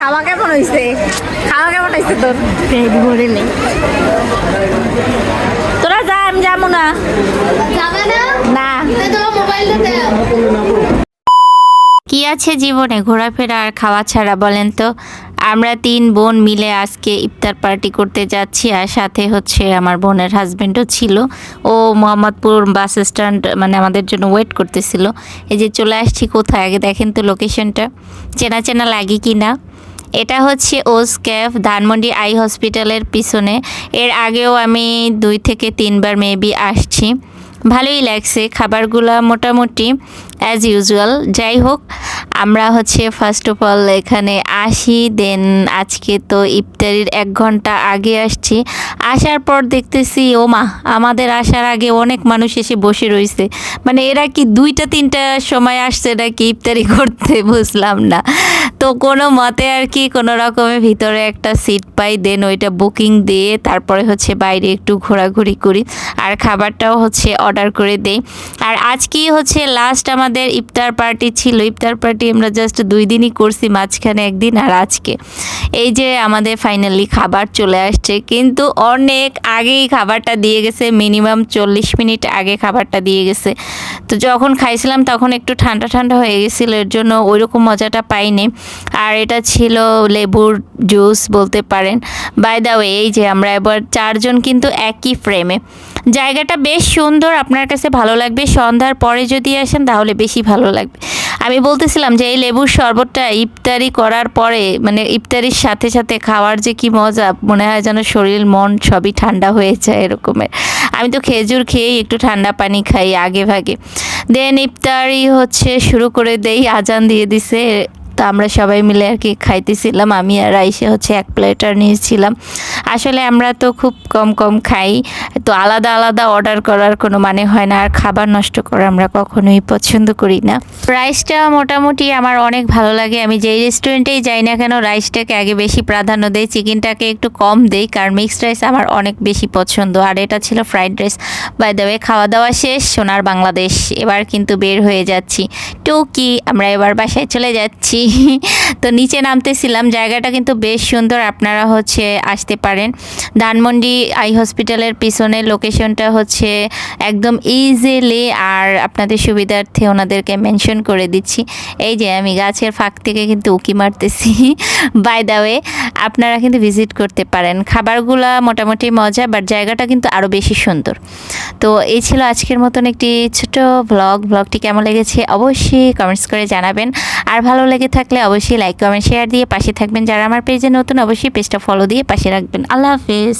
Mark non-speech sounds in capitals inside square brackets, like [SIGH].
খাওয়া কেমন হয়েছে খাওয়া কেমন হয়েছে তোর? পেট ভরে নেই। তোরা যা আমি যাব না। না? কি আছে জীবনে ঘোরাফেরা আর খাওয়া ছাড়া বলেন তো? আমরা তিন বোন মিলে আজকে ইফতার পার্টি করতে যাচ্ছি আর সাথে হচ্ছে আমার বোনের হাজবেন্ডও ছিল। ও মোহাম্মদপুর বাস স্ট্যান্ড মানে আমাদের জন্য ওয়েট করতেছিল। এই যে চলে আসছি কোথায়? আগে দেখেন তো লোকেশনটা চেনা চেনা লাগে কি না এটা হচ্ছে ওস ক্যাফ, ধানমন্ডি আই হসপিটালের পিছনে। এর আগেও আমি দুই থেকে তিনবার মেবি আসছি। ভালোই লাগছে, খাবারগুলো মোটামুটি অ্যাজ ইউজুয়াল যাই হোক, আমরা হচ্ছে ফার্স্ট অফ অল এখানে আসি দেন আজকে তো ইফতারির এক ঘণ্টা আগে আসছি। আসার পর দেখতেছি, ও মা, আমাদের আসার আগে অনেক মানুষ এসে বসে রয়েছে। মানে এরা কি দুইটা তিনটার সময় আসছে নাকি ইফতারি করতে? [LAUGHS] বুঝলাম না। তো কোনো মতে আর কি কোনো রকমে ভিতরে একটা সিট পাই দেন ওইটা বুকিং দিয়ে তারপরে হচ্ছে বাইরে একটু ঘোরাঘুরি করি আর খাবারটাও হচ্ছে অর্ডার করে দেই। আর আজকেই হচ্ছে লাস্ট আমাদের ইফতার পার্টি ছিল। ইফতার পার্টি আমরা জাস্ট দুই দিনই করছি, মাঝখানে একদিন আর আজকে। এই যে আমাদের ফাইনালি খাবার চলে আসছে, কিন্তু অনেক আগেই খাবারটা দিয়ে গেছে মিনিমাম চল্লিশ মিনিট আগে খাবারটা দিয়ে গেছে। তো যখন খাইছিলাম তখন একটু ঠান্ডা ঠান্ডা হয়ে গেছিল, এর জন্য ওইরকম মজাটা পাইনি। আর এটা ছিল লেবুর জুস বলতে পারেন। বাই দ্য ওয়ে এই যে আমরা এবার চারজন কিন্তু একই ফ্রেমে জায়গাটা বেশ সুন্দর, আপনার কাছে ভালো লাগবে। সন্ধ্যার পরে যদি আসেন, তাহলে বেশি ভালো লাগবে। আমি বলতেছিলাম যে এই লেবুর শরবতটা ইফতারি করার পরে মানে ইফতারির সাথে সাথে খাওয়ার যে কি মজা, মনে হয় যেন শরীর, মন সবই ঠান্ডা হয়ে যায় এরকমের। আমি তো খেজুর খেয়েই একটু ঠান্ডা পানি খাই আগে ভাগে। দেন ইফতারি হচ্ছে, শুরু করে দেই, আজান দিয়ে দিছে। তো আমরা সবাই মিলে আর কি খাইতেছিলাম। আমি আর আইসে হচ্ছে এক প্লেট আর নিয়েছিলাম। আসলে আমরা তো খুব কম কম খাই, তো আলাদা আলাদা অর্ডার করার কোনো মানে হয় না, আর খাবার নষ্ট করা আমরা কখনোই পছন্দ করি না। রাইসটা মোটামুটি আমার অনেক ভালো লাগে, আমি যেই রেস্টুরেন্টেই যাই না কেন রাইসটাকে আগে বেশি প্রাধান্য দেই চিকেনটাকে একটু কম দেই, কারণ মিক্সড রাইস আমার অনেক বেশি পছন্দ, আর এটা ছিল fried rice by the way খাওয়া দাওয়া শেষ, সোনার বাংলাদেশ, এবার কিন্তু বের হয়ে যাচ্ছি। টুকি, আমরা এবার বাসায় চলে যাচ্ছি। [LAUGHS] তো নিচে নামতেছিলাম, জায়গাটা কিন্তু বেশ সুন্দর, আপনারা হচ্ছে আসতে পারেন। ধানমন্ডি আই হসপিটালের পিছনে লোকেশনটা হচ্ছে একদম ইজিলি আর আপনাদের সুবিধার্থে ওনাদেরকে মেনশন করে দিচ্ছি। এই যে আমি গাছের ফাঁক থেকে কিন্তু উকি মারতেছি। বাই দ্য ওয়ে আপনারা কিন্তু ভিজিট করতে পারেন। খাবারগুলা মোটামুটি মজা বাট জায়গাটা কিন্তু আরও বেশি সুন্দর। তো এই ছিল আজকের মতন একটি ছোট ব্লগ ব্লগটি কেমন লেগেছে অবশ্যই কমেন্টস করে জানাবেন। আর ভালো লেগে থাকলে অবশ্যই লাইক কমেন্ট শেয়ার দিয়ে পাশে থাকবেন। যারা আমার পেজে নতুন, অবশ্যই পেজটা ফলো দিয়ে পাশে রাখবেন। আল্লাহ হাফিজ।